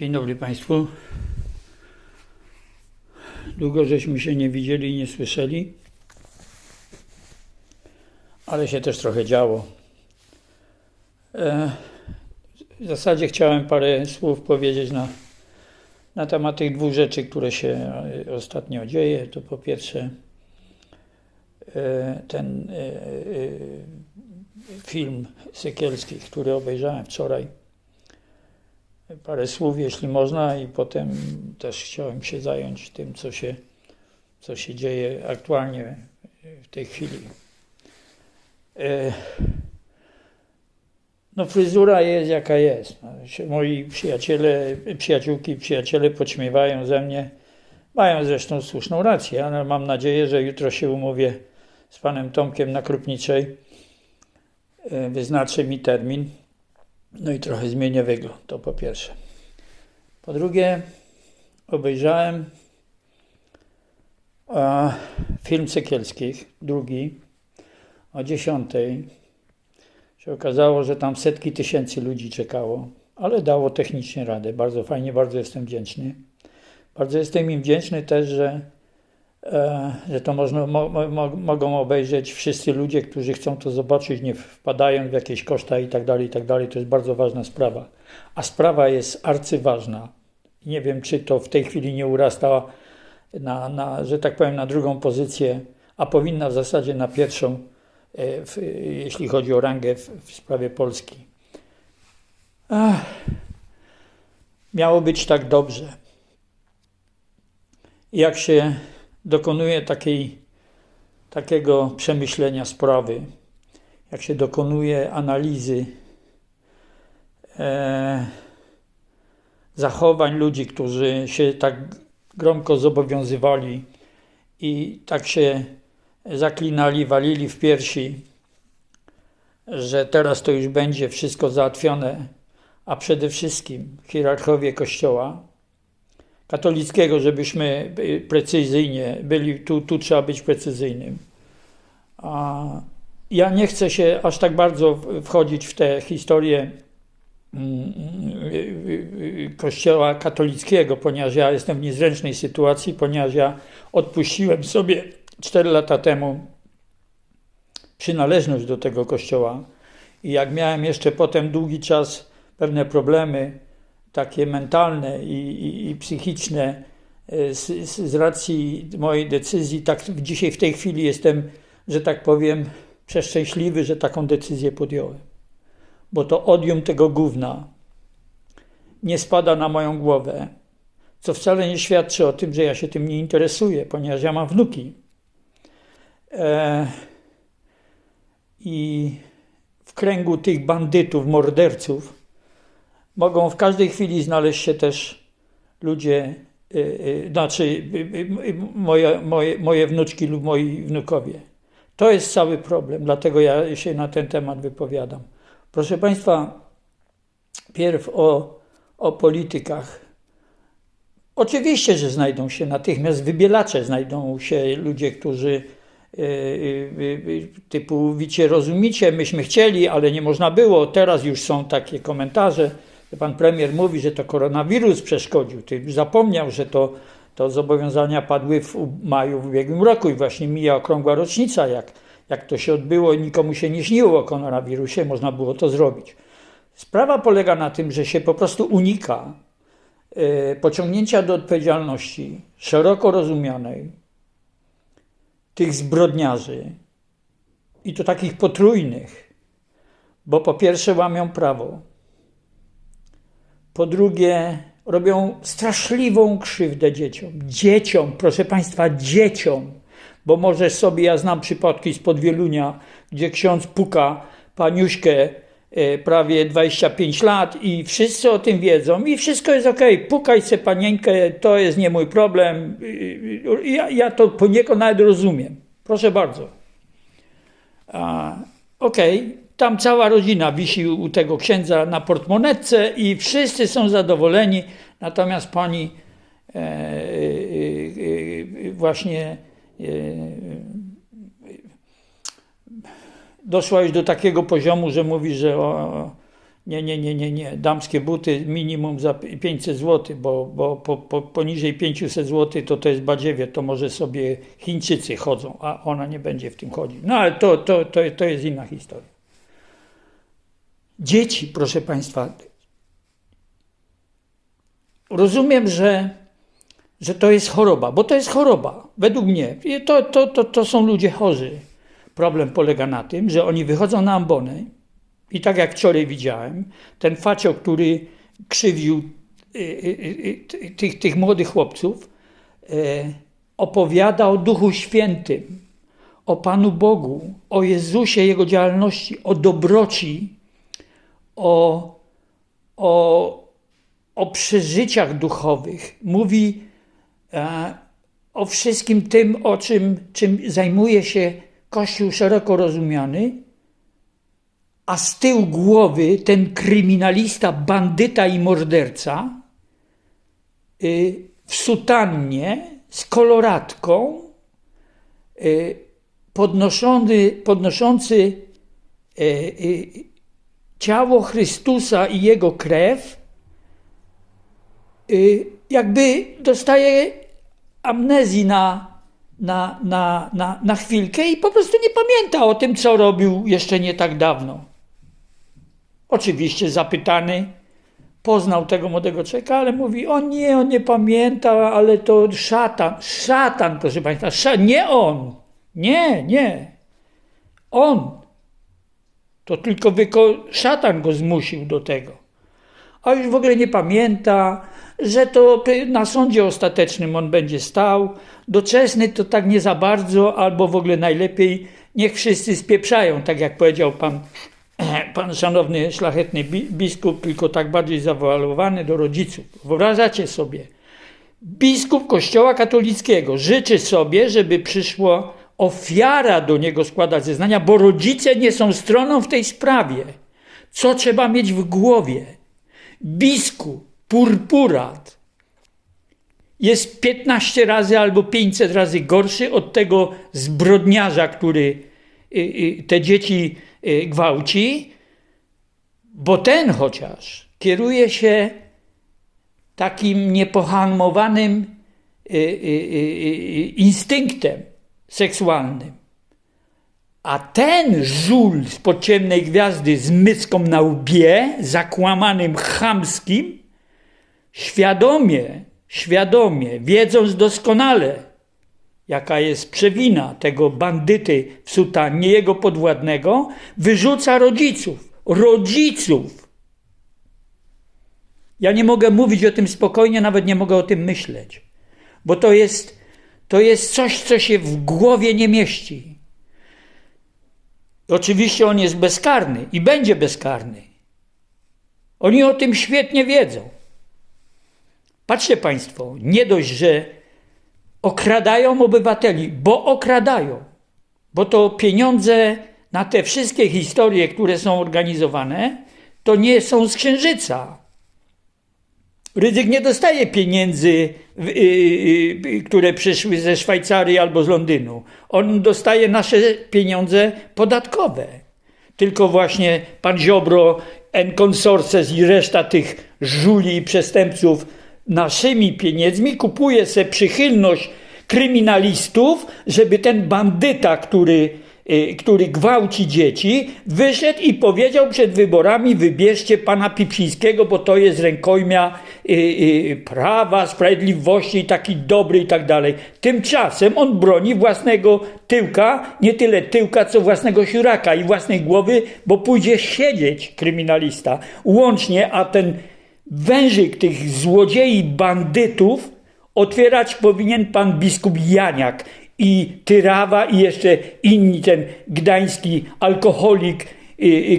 Dzień dobry Państwu. Długo żeśmy się nie widzieli i nie słyszeli, ale się też trochę działo. E, W zasadzie chciałem parę słów powiedzieć na, na temat tych dwóch rzeczy, które się e, ostatnio dzieje. To po pierwsze e, ten film Sykielski, który obejrzałem wczoraj parę słów, jeśli można, i potem też chciałem się zająć tym, co się, co się dzieje aktualnie w tej chwili. E, No, fryzura jest jaka jest. No, Moi przyjaciele, przyjaciółki, przyjaciele podśmiewają ze mnie. Mają zresztą słuszną rację, ale mam nadzieję, że jutro się umówię z panem Tomkiem na Krupniczej. E, Wyznaczy mi termin. No i trochę zmienię wygląd, to po pierwsze. Po drugie, obejrzałem e, film Sekielskich, drugi, o 10. Się okazało, że tam setki tysięcy ludzi czekało, ale dało technicznie radę. Bardzo fajnie, bardzo jestem wdzięczny. Bardzo jestem im wdzięczny też, że, że to można, mo, mo, mogą obejrzeć wszyscy ludzie, którzy chcą to zobaczyć, nie wpadając w jakieś koszta i tak dalej, i tak. To jest bardzo ważna sprawa. A sprawa jest arcyważna. Nie wiem, czy to w tej chwili nie urasta na, na że tak powiem, na drugą pozycję, a powinna w zasadzie na pierwszą, e, w, jeśli chodzi o rangę w, w sprawie Polski. Ach, miało być tak dobrze. Jak się dokonuje takiej, takiego przemyślenia sprawy, jak się dokonuje analizy e, zachowań ludzi, którzy się tak gromko zobowiązywali i tak się zaklinali, walili w piersi, że teraz to już będzie wszystko załatwione, a przede wszystkim hierarchowie Kościoła katolickiego, żebyśmy precyzyjnie byli, tu, tu trzeba być precyzyjnym. A ja nie chcę się aż tak bardzo wchodzić w tę historię mm, y, y, y, Kościoła katolickiego, ponieważ ja jestem w niezręcznej sytuacji, ponieważ ja odpuściłem sobie 4 lata temu przynależność do tego Kościoła i jak miałem jeszcze potem długi czas pewne problemy, takie mentalne i, i, i psychiczne e, z, z, racji mojej decyzji, tak dzisiaj w tej chwili jestem, że tak powiem, przeszczęśliwy, że taką decyzję podjąłem. Bo to odium tego gówna nie spada na moją głowę, co wcale nie świadczy o tym, że ja się tym nie interesuję, ponieważ ja mam wnuki. E, I w kręgu tych bandytów, morderców, mogą w każdej chwili znaleźć się też ludzie, y, y, znaczy y, moje, moje, moje wnuczki lub moi wnukowie. To jest cały problem, dlatego ja się na ten temat wypowiadam. Proszę Państwa, pierw o, o politykach. Oczywiście, że znajdą się natychmiast wybielacze, znajdą się ludzie, którzy typu wicie, rozumicie, myśmy chcieli, ale nie można było. Teraz już są takie komentarze. Pan premier mówi, że to koronawirus przeszkodził. Ty zapomniał, że to, to zobowiązania padły w maju w ubiegłym roku i właśnie mija okrągła rocznica, jak, jak to się odbyło i nikomu się nie śniło o koronawirusie, można było to zrobić. Sprawa polega na tym, że się po prostu unika e, pociągnięcia do odpowiedzialności szeroko rozumianej tych zbrodniarzy i to takich potrójnych, bo po pierwsze łamią prawo, po drugie robią straszliwą krzywdę dzieciom. Dzieciom, proszę Państwa, dzieciom. Bo może sobie, ja znam przypadki spod Wielunia, gdzie ksiądz puka paniuśkę e, prawie 25 lat i wszyscy o tym wiedzą i wszystko jest ok. Pukaj se panieńkę, to jest nie mój problem. Ja, ja to poniekąd nawet rozumiem. Proszę bardzo. A, Okej, tam cała rodzina wisi u tego księdza na portmonetce i wszyscy są zadowoleni, natomiast pani e, e, e, właśnie e, doszła już do takiego poziomu, że mówi, że o, Nie, nie, nie, nie, nie. Damskie buty minimum za 500 zł, bo, bo po, po, poniżej 500 zł to to jest badziewie, to może sobie Chińczycy chodzą, a ona nie będzie w tym chodzić. No ale to, to, to, to jest inna historia. Dzieci, proszę Państwa, rozumiem, że, że to jest choroba, bo to jest choroba, według mnie. To, to, to, to są ludzie chorzy. Problem polega na tym, że oni wychodzą na ambony i tak jak wczoraj widziałem, ten facio, który krzywił y, y, y, tych, tych młodych chłopców, e, opowiada o Duchu Świętym, o Panu Bogu, o Jezusie, Jego działalności, o dobroci, o, o, o przeżyciach duchowych. Mówi e, o wszystkim tym, o czym, czym zajmuje się Kościół szeroko rozumiany, a z tyłu głowy ten kryminalista, bandyta i morderca y, w sutannie z koloratką, y, podnoszony, podnoszący y, y, ciało Chrystusa i jego krew, y, jakby dostaje amnezji na, na, na, na, na chwilkę i po prostu nie pamięta o tym, co robił jeszcze nie tak dawno. Oczywiście zapytany, poznał tego młodego człowieka, ale mówi, o nie, on nie pamięta, ale to szatan, szatan, proszę Państwa, sz nie on, nie, nie, on. To tylko szatan go zmusił do tego. A już w ogóle nie pamięta, że to na sądzie ostatecznym on będzie stał. Doczesny to tak nie za bardzo, albo w ogóle najlepiej niech wszyscy spieprzają, tak jak powiedział pan, pan szanowny szlachetny biskup, tylko tak bardziej zawoalowany do rodziców. Wyobrażacie sobie, biskup kościoła katolickiego życzy sobie, żeby przyszła ofiara do niego składać zeznania, bo rodzice nie są stroną w tej sprawie. Co trzeba mieć w głowie? Biskup, purpurat jest 15 razy albo 500 razy gorszy od tego zbrodniarza, który y, y, te dzieci y, gwałci, bo ten chociaż kieruje się takim niepohamowanym instynktem seksualnym. A ten żul z podciemnej gwiazdy z myską na łbie, zakłamanym chamskim, świadomie, świadomie, wiedząc doskonale, jaka jest przewina tego bandyty w sutannie, jego podwładnego, wyrzuca rodziców. Rodziców! Ja nie mogę mówić o tym spokojnie, nawet nie mogę o tym myśleć, bo to jest, to jest coś, co się w głowie nie mieści. Oczywiście on jest bezkarny i będzie bezkarny. Oni o tym świetnie wiedzą. Patrzcie Państwo, nie dość, że okradają obywateli, bo okradają, bo to pieniądze na te wszystkie historie, które są organizowane, to nie są z księżyca. Ryzyk nie dostaje pieniędzy, y, y, y, które przyszły ze Szwajcarii albo z Londynu. On dostaje nasze pieniądze podatkowe. Tylko właśnie pan Ziobro, N. Consorces i reszta tych żuli i przestępców naszymi pieniędzmi kupuje sobie przychylność kryminalistów, żeby ten bandyta, który, który gwałci dzieci, wyszedł i powiedział przed wyborami: wybierzcie pana Pipsińskiego, bo to jest rękojmia y, y, prawa, sprawiedliwości taki dobry i tak dalej. Tymczasem on broni własnego tyłka, nie tyle tyłka, co własnego siuraka i własnej głowy, bo pójdzie siedzieć kryminalista. Łącznie, a ten wężyk tych złodziei, bandytów otwierać powinien pan biskup Janiak i Tyrawa i jeszcze inni, ten gdański alkoholik,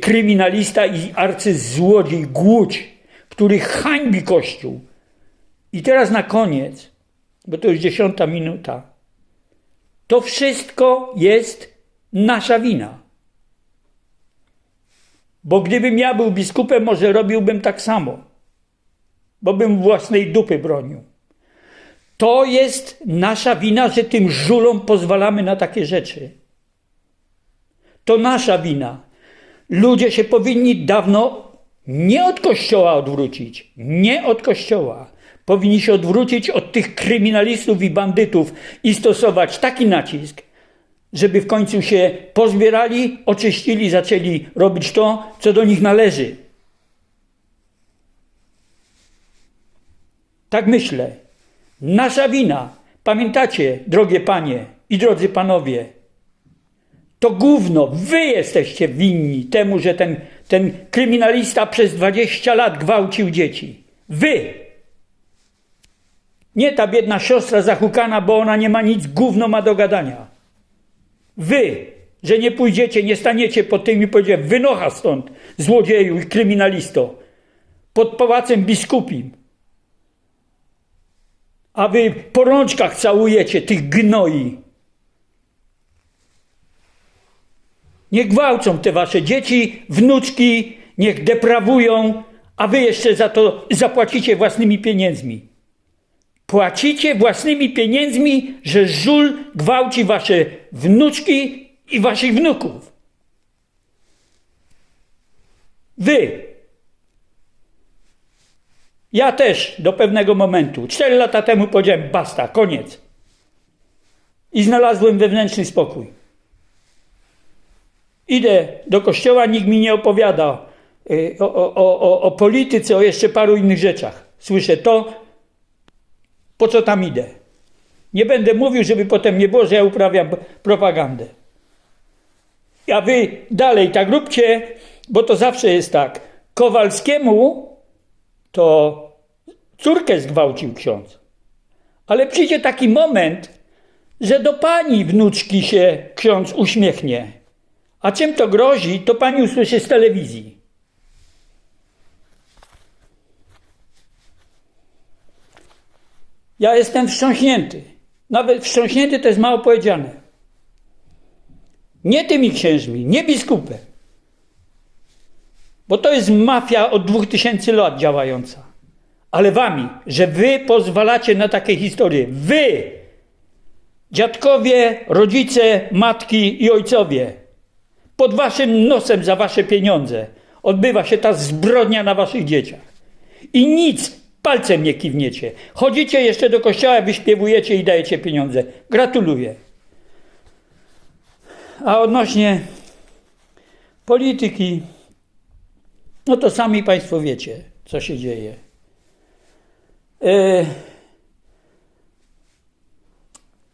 kryminalista i arcyzłodziej Głódź, który hańbi Kościół. I teraz na koniec, bo to już dziesiąta minuta, to wszystko jest nasza wina. Bo gdybym ja był biskupem, może robiłbym tak samo bo bym własnej dupy bronił. To jest nasza wina, że tym żulom pozwalamy na takie rzeczy. To nasza wina. Ludzie się powinni dawno Nie od kościoła odwrócić, nie od kościoła. Powinni się odwrócić od tych kryminalistów i bandytów i stosować taki nacisk, żeby w końcu się pozbierali, oczyścili, zaczęli robić to, co do nich należy. Tak myślę. Nasza wina. Pamiętacie, drogie panie i drodzy panowie, to gówno, wy jesteście winni temu, że ten, ten kryminalista przez 20 lat gwałcił dzieci. Wy! Nie ta biedna siostra zahukana, bo ona nie ma nic, gówno ma do gadania. Wy, że nie pójdziecie, nie staniecie pod tym i powiecie, wynocha stąd, złodzieju i kryminalisto, pod pałacem biskupim. A wy po rączkach całujecie tych gnoi. Niech gwałcą te wasze dzieci, wnuczki, niech deprawują, a wy jeszcze za to zapłacicie własnymi pieniędzmi. Płacicie własnymi pieniędzmi, że żul gwałci wasze wnuczki i waszych wnuków. Wy. Ja też do pewnego momentu, cztery lata temu powiedziałem basta, koniec. I znalazłem wewnętrzny spokój. Idę do kościoła, nikt mi nie opowiada y, o, o, o, o polityce, o jeszcze paru innych rzeczach. Słyszę to, po co tam idę. Nie będę mówił, żeby potem nie było, że ja uprawiam propagandę. A wy dalej tak róbcie, bo to zawsze jest tak. Kowalskiemu to córkę zgwałcił ksiądz. Ale przyjdzie taki moment, że do pani wnuczki się ksiądz uśmiechnie. A czym to grozi, to pani usłyszy z telewizji. Ja jestem wstrząśnięty. Nawet wstrząśnięty to jest mało powiedziane. Nie tymi księżmi, nie biskupem. Bo to jest mafia od 2000 lat działająca. Ale wami, że wy pozwalacie na takie historie. Wy, dziadkowie, rodzice, matki i ojcowie, pod waszym nosem za wasze pieniądze odbywa się ta zbrodnia na waszych dzieciach. I nic palcem nie kiwniecie. Chodzicie jeszcze do kościoła, wyśpiewujecie i dajecie pieniądze. Gratuluję. A odnośnie polityki, no to sami Państwo wiecie, co się dzieje. E,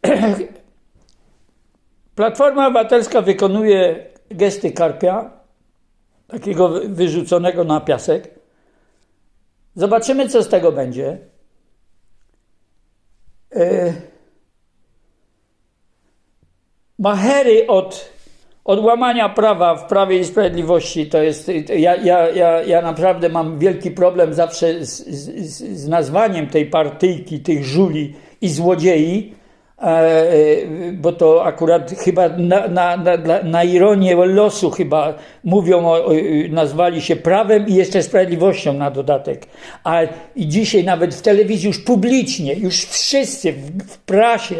Platforma Obywatelska wykonuje gesty karpia, takiego wyrzuconego na piasek. Zobaczymy, co z tego będzie. E, Machery od, od łamania prawa w Prawie i Sprawiedliwości to jest. Ja, ja, ja, ja naprawdę mam wielki problem zawsze z, z, z nazwaniem tej partyjki, tych żuli i złodziei bo to akurat chyba na, na, na, na ironię losu chyba mówią, o, nazwali się prawem i jeszcze sprawiedliwością na dodatek. A i dzisiaj nawet w telewizji już publicznie, już wszyscy w, w prasie,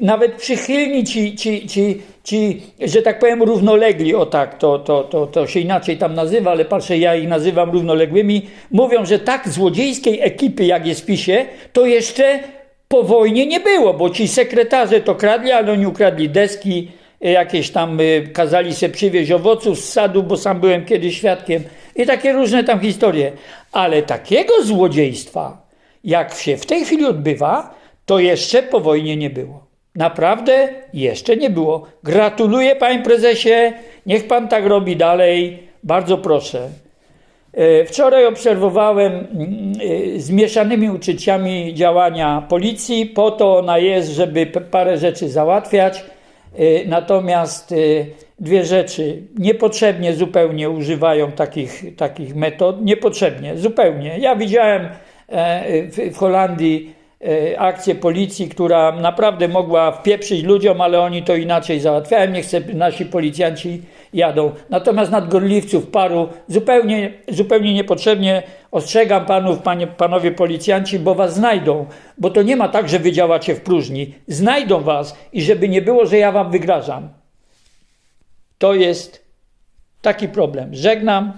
nawet przychylni ci, ci, ci, ci, że tak powiem, równolegli, o tak, to, to, to, to się inaczej tam nazywa, ale patrzę, ja ich nazywam równoległymi, mówią, że tak złodziejskiej ekipy, jak jest w PiSie, to jeszcze po wojnie nie było, bo ci sekretarze to kradli, ale oni ukradli deski, y, jakieś tam y, kazali się przywieźć owoców z sadu, bo sam byłem kiedyś świadkiem i takie różne tam historie. Ale takiego złodziejstwa, jak się w tej chwili odbywa, to jeszcze po wojnie nie było. Naprawdę jeszcze nie było. Gratuluję panie prezesie, niech pan tak robi dalej. Bardzo proszę. E, wczoraj obserwowałem mm, e, z mieszanymi uczuciami działania policji. Po to ona jest, żeby parę rzeczy załatwiać. E, natomiast dwie rzeczy niepotrzebnie zupełnie używają takich, takich metod. Niepotrzebnie, zupełnie. Ja widziałem w Holandii akcję policji, która naprawdę mogła wpieprzyć ludziom, ale oni to inaczej załatwiają. Nie chcę, nasi policjanci jadą. Natomiast nadgorliwców paru zupełnie, zupełnie niepotrzebnie ostrzegam panów, panie, panowie policjanci, bo was znajdą. Bo to nie ma tak, że wy działacie w próżni. Znajdą was i żeby nie było, że ja wam wygrażam. To jest taki problem. Żegnam.